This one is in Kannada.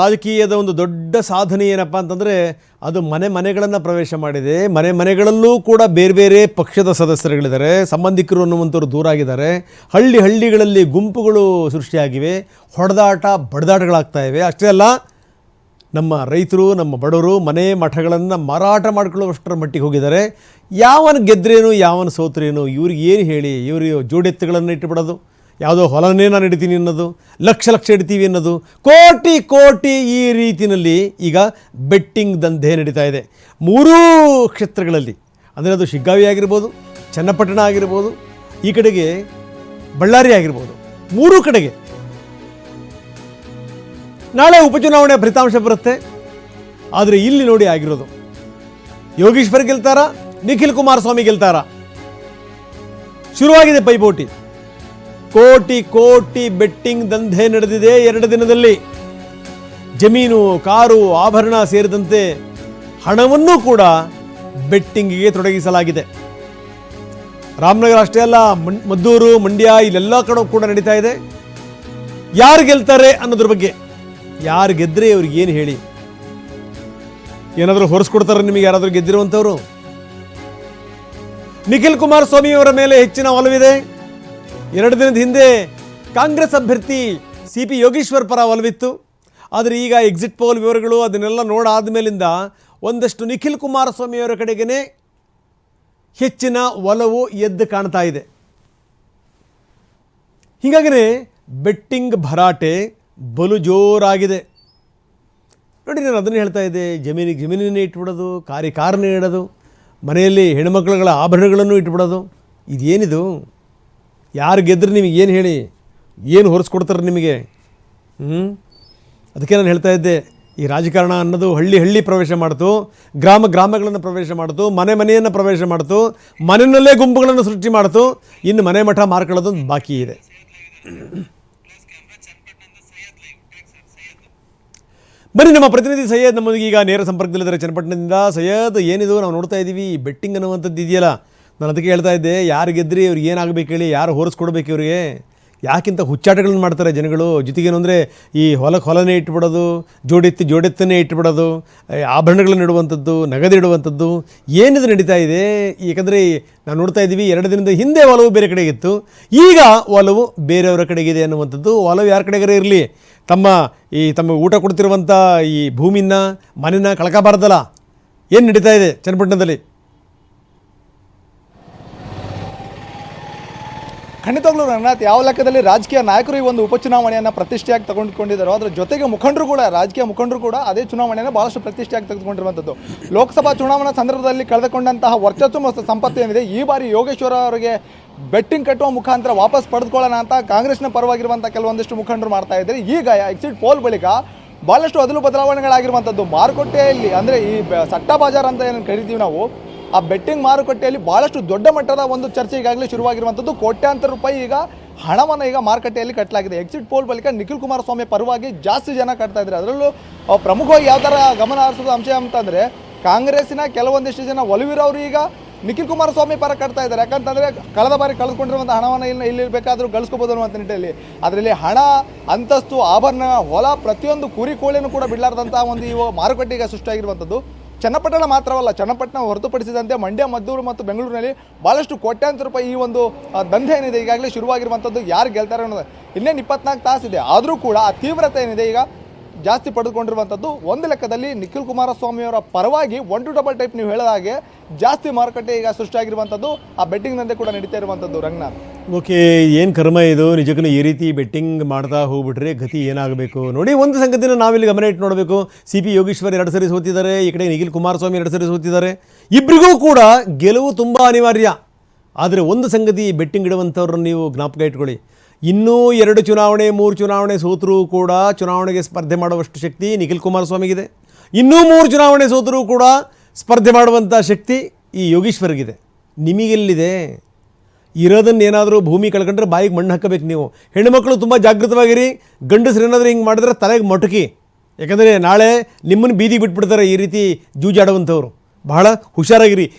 ರಾಜಕೀಯದ ಒಂದು ದೊಡ್ಡ ಸಾಧನೆ ಏನಪ್ಪ ಅಂತಂದರೆ ಅದು ಮನೆ ಮನೆಗಳನ್ನು ಪ್ರವೇಶ ಮಾಡಿದೆ. ಮನೆ ಮನೆಗಳಲ್ಲೂ ಕೂಡ ಬೇರೆ ಬೇರೆ ಪಕ್ಷದ ಸದಸ್ಯರುಗಳಿದ್ದಾರೆ. ಸಂಬಂಧಿಕರು ಅನ್ನುವಂಥವ್ರು ದೂರ ಆಗಿದ್ದಾರೆ. ಹಳ್ಳಿ ಹಳ್ಳಿಗಳಲ್ಲಿ ಗುಂಪುಗಳು ಸೃಷ್ಟಿಯಾಗಿವೆ. ಹೊಡೆದಾಟ, ಬಡದಾಟಗಳಾಗ್ತಾ ಇವೆ. ಅಷ್ಟೇ ಅಲ್ಲ, ನಮ್ಮ ರೈತರು, ನಮ್ಮ ಬಡವರು ಮನೆ ಮಠಗಳನ್ನು ಮಾರಾಟ ಮಾಡ್ಕೊಳ್ಳುವಷ್ಟರ ಮಟ್ಟಿಗೆ ಹೋಗಿದ್ದಾರೆ. ಯಾವನ ಗೆದ್ರೇನು, ಯಾವನ ಸೋತ್ರೇನು, ಇವ್ರಿಗೆ ಏನು ಹೇಳಿ ಇವರು ಜೋಡೆತ್ತುಗಳನ್ನು ಇಟ್ಟುಬಿಡೋದು ಯಾವುದೋ ಹೊಲನೇ ನಾನು ಹಿಡಿತೀನಿ ಅನ್ನೋದು, ಲಕ್ಷ ಲಕ್ಷ ಹಿಡಿತೀವಿ ಅನ್ನೋದು, ಕೋಟಿ ಕೋಟಿ ಈ ರೀತಿಯಲ್ಲಿ ಈಗ ಬೆಟ್ಟಿಂಗ್ ದಂಧೆ ನಡೀತಾ ಇದೆ. ಮೂರೂ ಕ್ಷೇತ್ರಗಳಲ್ಲಿ. ಅಂದರೆ ಅದು ಶಿಗ್ಗಾವಿ ಆಗಿರ್ಬೋದು, ಚನ್ನಪಟ್ಟಣ ಆಗಿರ್ಬೋದು, ಈ ಕಡೆಗೆ ಬಳ್ಳಾರಿ ಆಗಿರ್ಬೋದು. ಮೂರೂ ಕಡೆಗೆ. ನಾಳೆ ಉಪಚುನಾವಣೆ ಫಲಿತಾಂಶ ಬರುತ್ತೆ. ಆದರೆ ಇಲ್ಲಿ ನೋಡಿ ಆಗಿರೋದು. ಯೋಗೀಶ್ವರ್ ಗೆಲ್ತಾರಾ, ನಿಖಿಲ್ ಕುಮಾರಸ್ವಾಮಿ ಗೆಲ್ತಾರಾ? ಶುರುವಾಗಿದೆ ಪೈಪೋಟಿ. ಕೋಟಿ ಕೋಟಿ ಬೆಟ್ಟಿಂಗ್ ದಂಧೆ ನಡೆದಿದೆ ಎರಡು ದಿನದಲ್ಲಿ. ಜಮೀನು, ಕಾರು, ಆಭರಣ ಸೇರಿದಂತೆ ಹಣವನ್ನೂ ಕೂಡ ಬೆಟ್ಟಿಂಗ್ಗೆ ತೊಡಗಿಸಲಾಗಿದೆ. ರಾಮನಗರ ಅಷ್ಟೇ ಅಲ್ಲ ಮದ್ದೂರು, ಮಂಡ್ಯ ಇಲ್ಲೆಲ್ಲ ಕಡೆ ಕೂಡ ನಡೀತಾ ಇದೆ. ಯಾರು ಗೆಲ್ತಾರೆ ಅನ್ನೋದ್ರ ಬಗ್ಗೆ ಯಾರು ಗೆದ್ರೆ ಅವ್ರಿಗೆ ಏನು ಹೇಳಿ? ಏನಾದರೂ ಹೊರಿಸ್ಕೊಡ್ತಾರೆ ನಿಮಗೆ ಯಾರಾದರೂ ಗೆದ್ದಿರುವಂಥವ್ರು ನಿಖಿಲ್ ಕುಮಾರಸ್ವಾಮಿ ಅವರ ಮೇಲೆ ಹೆಚ್ಚಿನ ಒಲವಿದೆ. ಎರಡು ದಿನದ ಹಿಂದೆ ಕಾಂಗ್ರೆಸ್ ಅಭ್ಯರ್ಥಿ ಸಿ ಪಿ ಯೋಗೀಶ್ವರ್ ಪರ ಒಲವಿತ್ತು. ಆದರೆ ಈಗ ಎಕ್ಸಿಟ್ ಪೋಲ್ ವಿವರಗಳು ಅದನ್ನೆಲ್ಲ ನೋಡಾದ ಮೇಲಿಂದ ಒಂದಷ್ಟು ನಿಖಿಲ್ ಕುಮಾರಸ್ವಾಮಿಯವರ ಕಡೆಗೇ ಹೆಚ್ಚಿನ ಒಲವು ಎದ್ದು ಕಾಣ್ತಾ ಇದೆ. ಹೀಗಾಗಿನೇ ಬೆಟ್ಟಿಂಗ್ ಭರಾಟೆ ಬಲು ಜೋರಾಗಿದೆ. ನೋಡಿ, ನಾನು ಅದನ್ನು ಹೇಳ್ತಾ ಇದ್ದೆ, ಜಮೀನಿಗೆ ಜಮೀನನ್ನೇ ಇಟ್ಬಿಡೋದು ಕಾರಿ ಕಾರನ್ನೇ ಇಡೋದು, ಮನೆಯಲ್ಲಿ ಹೆಣ್ಮಕ್ಳುಗಳ ಆಭರಣಗಳನ್ನು ಇಟ್ಬಿಡೋದು, ಇದೇನಿದು? ಯಾರು ಗೆದ್ರೆ ನಿಮಗೆ ಏನು ಹೇಳಿ? ಏನು ಹೊರಿಸ್ಕೊಡ್ತಾರೆ ನಿಮಗೆ? ಹ್ಞೂ ಅದಕ್ಕೆ ನಾನು ಹೇಳ್ತಾ ಇದ್ದೆ, ಈ ರಾಜಕಾರಣ ಅನ್ನೋದು ಹಳ್ಳಿ ಹಳ್ಳಿ ಪ್ರವೇಶ ಮಾಡ್ತು, ಗ್ರಾಮ ಗ್ರಾಮಗಳನ್ನು ಪ್ರವೇಶ ಮಾಡ್ತು, ಮನೆ ಮನೆಯನ್ನು ಪ್ರವೇಶ ಮಾಡ್ತು, ಮನೆಯಲ್ಲೇ ಗುಂಪುಗಳನ್ನು ಸೃಷ್ಟಿ ಮಾಡ್ತು, ಇನ್ನು ಮನೆ ಮಠ ಮಾರ್ಕೊಳ್ಳೋದೊಂದು ಬಾಕಿ ಇದೆ. ಬನ್ನಿ ನಮ್ಮ ಪ್ರತಿನಿಧಿ ಸೈಯದ್ ನಮ್ಮೊಂದಿಗೆ ಈಗ ನೇರ ಸಂಪರ್ಕದಲ್ಲಿದ್ದಾರೆ ಚನ್ನಪಟ್ಟಣದಿಂದ. ಸೈಯದ್, ಏನಿದು? ನಾವು ನೋಡ್ತಾ ಇದ್ದೀವಿ ಬೆಟ್ಟಿಂಗ್ ಅನ್ನುವಂಥದ್ದು ಇದೆಯಲ್ಲ? ನಾನು ಅದಕ್ಕೆ ಹೇಳ್ತಾ ಇದ್ದೆ, ಯಾರು ಗೆದ್ರಿ, ಇವ್ರಿಗೆ ಏನಾಗಬೇಕು ಹೇಳಿ, ಯಾರು ಹೋರಿಸ್ಕೊಡ್ಬೇಕು ಇವರಿಗೆ? ಯಾಕಿಂತ ಹುಚ್ಚಾಟಗಳನ್ನ ಮಾಡ್ತಾರೆ ಜನಗಳು? ಜೊತೆಗೇನು ಅಂದರೆ ಈ ಹೊಲಕ್ಕೆ ಹೊಲನೇ ಇಟ್ಬಿಡೋದು, ಜೋಡೆತ್ತಿ ಜೋಡೆತ್ತನ್ನೇ ಇಟ್ಬಿಡೋದು ಆಭರಣಗಳನ್ನು ಇಡುವಂಥದ್ದು ನಗದಿಡುವಂಥದ್ದು ಏನಿದು ನಡೀತಾ ಇದೆ? ಏಕೆಂದರೆ ನಾವು ನೋಡ್ತಾ ಇದ್ದೀವಿ, ಎರಡು ದಿನದ ಹಿಂದೆ ಒಲವು ಬೇರೆ ಕಡೆಗಿತ್ತು ಈಗ ಒಲವು ಬೇರೆಯವರ ಕಡೆಗಿದೆ ಅನ್ನುವಂಥದ್ದು. ಒಲವು ಯಾರ ಕಡೆಗಾರ ಇರಲಿ? ತಮ್ಮ ಈ ತಮ್ಮ ಊಟ ಕೊಡ್ತಿರುವಂಥ ಈ ಭೂಮಿನ ಮನೆನ ಕಳ್ಕೋಬಾರ್ದಲ್ಲ ಏನು ನಡೀತಾ ಇದೆ ಚನ್ನಪಟ್ಟಣದಲ್ಲಿ? ಖಂಡಿತವಾಗ್ಲೂ ರಂಗನಾಥ್, ಯಾವ ಲೆಕ್ಕದಲ್ಲಿ ರಾಜಕೀಯ ನಾಯಕರು ಈ ಒಂದು ಉಪಚುನಾವಣೆಯನ್ನು ಪ್ರತಿಷ್ಠೆಯಾಗಿ ತಗೊಂಡ್ಕೊಂಡಿದ್ದಾರೋ, ಅದರ ಜೊತೆಗೆ ಮುಖಂಡರು ಕೂಡ, ರಾಜಕೀಯ ಮುಖಂಡರು ಕೂಡ ಅದೇ ಚುನಾವಣೆಯನ್ನು ಬಹಳಷ್ಟು ಪ್ರತಿಷ್ಠೆಯಾಗಿ ತೆಗೆದುಕೊಂಡಿರುವಂಥದ್ದು. ಲೋಕಸಭಾ ಚುನಾವಣಾ ಸಂದರ್ಭದಲ್ಲಿ ಕಳೆದುಕೊಂಡಂತಹ ವರ್ಚಸ್ಸು ಮತ್ತು ಸಂಪತ್ತು ಏನಿದೆ, ಈ ಬಾರಿ ಯೋಗೇಶ್ವರ ಅವರಿಗೆ ಬೆಟ್ಟಿಂಗ್ ಕಟ್ಟುವ ಮುಖಾಂತರ ವಾಪಸ್ ಪಡೆದುಕೊಳ್ಳೋಣ ಅಂತ ಕಾಂಗ್ರೆಸ್ನ ಪರವಾಗಿರುವಂಥ ಕೆಲವೊಂದಿಷ್ಟು ಮುಖಂಡರು ಮಾಡ್ತಾ ಇದ್ದಾರೆ. ಈಗ ಎಕ್ಸಿಟ್ ಪೋಲ್ ಬಳಿಕ ಭಾಳಷ್ಟು ಅದಲು ಬದಲಾವಣೆಗಳಾಗಿರುವಂಥದ್ದು. ಮಾರುಕಟ್ಟೆಯಲ್ಲಿ ಅಂದರೆ ಈ ಸಟ್ಟ ಬಾಜಾರ್ ಅಂತ ಏನು ಕರಿತೀವಿ ನಾವು ಆ ಬೆಟ್ಟಿಂಗ್ ಮಾರುಕಟ್ಟೆಯಲ್ಲಿ ಭಾಳಷ್ಟು ದೊಡ್ಡ ಮಟ್ಟದ ಒಂದು ಚರ್ಚೆ ಈಗಾಗಲೇ ಶುರುವಾಗಿರುವಂಥದ್ದು. ಕೋಟ್ಯಾಂತರ ರೂಪಾಯಿ ಈಗ ಹಣವನ್ನು ಈಗ ಮಾರುಕಟ್ಟೆಯಲ್ಲಿ ಕಟ್ಟಲಾಗಿದೆ ಎಕ್ಸಿಟ್ ಪೋಲ್ ಬಳಿಕ ನಿಖಿಲ್ ಕುಮಾರಸ್ವಾಮಿ ಪರವಾಗಿ ಜಾಸ್ತಿ ಜನ ಕಟ್ತಾ ಇದ್ದಾರೆ. ಅದರಲ್ಲೂ ಪ್ರಮುಖವಾಗಿ ಯಾವ ಥರ ಗಮನ ಹರಿಸೋದು ಅಂಶ ಅಂತಂದರೆ, ಕಾಂಗ್ರೆಸ್ಸಿನ ಕೆಲವೊಂದಿಷ್ಟು ಜನ ಒಲವಿರೋರು ಈಗ ನಿಖಿಲ್ ಕುಮಾರಸ್ವಾಮಿ ಪರ ಕಟ್ತಾ ಇದ್ದಾರೆ. ಯಾಕಂತಂದರೆ, ಕಳೆದ ಬಾರಿ ಕಳೆದುಕೊಂಡಿರುವಂಥ ಹಣವನ್ನು ಇಲ್ಲಿ ಇಲ್ಲಿ ಬೇಕಾದರೂ ಗಳಿಸ್ಕೋಬೋದು ಅನ್ನುವಂಥ ನಿಟ್ಟಿನಲ್ಲಿ. ಅದರಲ್ಲಿ ಹಣ, ಅಂತಸ್ತು, ಆಭರಣ, ಹೊಲ ಪ್ರತಿಯೊಂದು ಕುರಿ ಕೋಳಿನೂ ಕೂಡ ಬಿಡಲಾರ್ದಂಥ ಒಂದು ಈ ಮಾರುಕಟ್ಟೆ ಈಗ ಸೃಷ್ಟಿಯಾಗಿರುವಂಥದ್ದು. ಚನ್ನಪಟ್ಟಣ ಮಾತ್ರವಲ್ಲ, ಚನ್ನಪಟ್ಟಣ ಹೊರತುಪಡಿಸಿದಂತೆ ಮಂಡ್ಯ, ಮದ್ದೂರು ಮತ್ತು ಬೆಂಗಳೂರಿನಲ್ಲಿ ಭಾಳಷ್ಟು ಕೋಟ್ಯಾಂತರ ರೂಪಾಯಿ ಈ ಒಂದು ದಂಧೆ ಏನಿದೆ, ಈಗಾಗಲೇ ಶುರುವಾಗಿರುವಂಥದ್ದು ಯಾರು ಗೆಲ್ತಾರೆ ಅನ್ನೋದು. ಇನ್ನೇನು ಇಪ್ಪತ್ನಾಲ್ಕು ತಾಸಿದೆ, ಆದರೂ ಕೂಡ ಆ ತೀವ್ರತೆ ಏನಿದೆ ಈಗ ಜಾಸ್ತಿ ಪಡೆದುಕೊಂಡಿರುವಂಥದ್ದು ಒಂದು ಲೆಕ್ಕದಲ್ಲಿ ನಿಖಿಲ್ ಕುಮಾರಸ್ವಾಮಿಯವರ ಪರವಾಗಿ ಒನ್ ಟು ಡಬಲ್ ಟೈಪ್ ನೀವು ಹೇಳಿದ ಹಾಗೆ ಜಾಸ್ತಿ ಮಾರುಕಟ್ಟೆ ಈಗ ಸೃಷ್ಟಿಯಾಗಿರುವಂಥದ್ದು ಆ ಬೆಟ್ಟಿಂಗ್ನಂತೆ ಕೂಡ ನಡೀತಾ ಇರುವಂಥದ್ದು ರಂಗನಾಥ್. ಓಕೆ, ಏನು ಕರ್ಮ ಇದು? ನಿಜಕ್ಕೂ ಈ ರೀತಿ ಬೆಟ್ಟಿಂಗ್ ಮಾಡ್ತಾ ಹೋಗ್ಬಿಟ್ರೆ ಗತಿ ಏನಾಗಬೇಕು? ನೋಡಿ, ಒಂದು ಸಂಗತಿನ ನಾವಿಲ್ಲಿ ಗಮನ ಇಟ್ಟು ನೋಡಬೇಕು. ಸಿ ಪಿ ಯೋಗೀಶ್ವರ್ ಎರಡು ಸರಿ ಸೋತಿದ್ದಾರೆ ಈ ಕಡೆ ನಿಖಿಲ್ ಕುಮಾರಸ್ವಾಮಿ ಎರಡು ಸರಿ ಸೋತಿದ್ದಾರೆ. ಇಬ್ಬರಿಗೂ ಕೂಡ ಗೆಲುವು ತುಂಬ ಅನಿವಾರ್ಯ. ಆದರೆ ಒಂದು ಸಂಗತಿ ಬೆಟ್ಟಿಂಗ್ ಇಡುವಂಥವ್ರನ್ನ ನೀವು ಜ್ಞಾಪಕ ಇಟ್ಕೊಳ್ಳಿ. ಇನ್ನೂ ಎರಡು ಚುನಾವಣೆ, ಮೂರು ಚುನಾವಣೆ ಸೋತರೂ ಕೂಡ ಚುನಾವಣೆಗೆ ಸ್ಪರ್ಧೆ ಮಾಡುವಷ್ಟು ಶಕ್ತಿ ನಿಖಿಲ್ ಕುಮಾರಸ್ವಾಮಿಗಿದೆ. ಇನ್ನೂ ಮೂರು ಚುನಾವಣೆ ಸೋತರೂ ಕೂಡ ಸ್ಪರ್ಧೆ ಮಾಡುವಂಥ ಶಕ್ತಿ ಈ ಯೋಗೀಶ್ವರ್ಗಿದೆ. ನಿಮಗೆಲ್ಲಿದೆ? ಇರೋದನ್ನ ಏನಾದರೂ ಭೂಮಿ ಕಳ್ಕೊಂಡ್ರೆ ಬಾಯಿಗೆ ಮಣ್ಣು ಹಾಕಬೇಕು ನೀವು. ಹೆಣ್ಣುಮಕ್ಕಳು ತುಂಬ ಜಾಗೃತವಾಗಿರಿ. ಗಂಡಸರು ಏನಾದರೂ ಹಿಂಗೆ ಮಾಡಿದ್ರೆ ತಲೆಗೆ ಮೊಟಕಿ. ಯಾಕಂದರೆ ನಾಳೆ ನಿಮ್ಮನ್ನು ಬೀದಿ ಬಿಟ್ಬಿಡ್ತಾರೆ ಈ ರೀತಿ ಜೂಜಾಡುವಂಥವ್ರು. ಬಹಳ ಹುಷಾರಾಗಿರಿ.